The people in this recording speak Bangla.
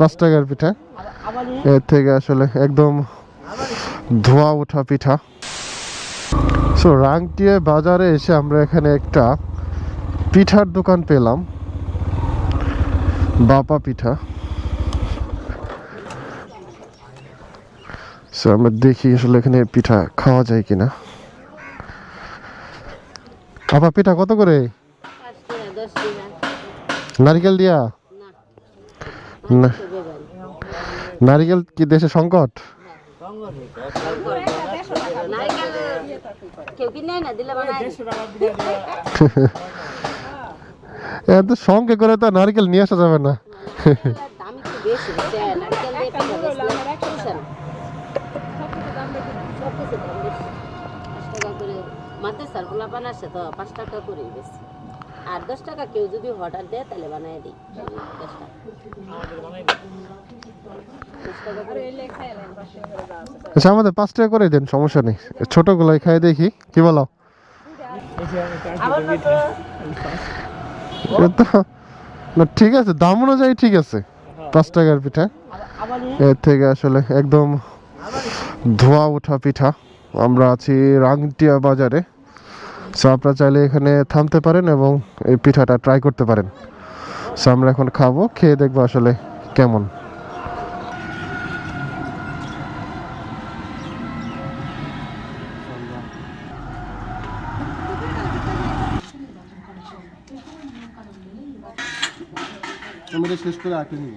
পাঁচ টাকার পিঠা। এর থেকে আসলে একদম ধোয়া ওঠা পিঠা। সো রাংটিয়ে বাজারে এসে আমরা এখানে একটা পিঠার দোকান পেলাম। বাপা পিঠা। সো আমরা দেখি আসলে এখানে পিঠা খাওয়া যায় কিনা। বাপা পিঠা কত করে? নারিকেল দিয়া? না। নারিকেল কি দেশে সংকট? এত সঙ্গে করে তো নারকেল নিয়ে আসা যাবে না। আর দশ টাকা কেউ যদি অর্ডার দেয় তাহলে বানায় দিই। দশ টাকা আচ্ছা আমাদের পাঁচ টাকা করে দেন, সমস্যা নেই। ছোট গুলাই খাই দেখি, কি বলো? না, ঠিক আছে, দাম অনুযায়ী ঠিক আছে। পাঁচ টাকার পিঠা। এর থেকে আসলে একদম ধোয়া ওঠা পিঠা। আমরা আছি রাংটিয়া বাজারে। সো আপনারা চাইলে এখানে থামতে পারেন এবং এই পিঠাটা ট্রাই করতে পারেন। সো আমরা এখন খাব, খেয়ে দেখব আসলে কেমন। আমি শেষ করে আঁকে নিব।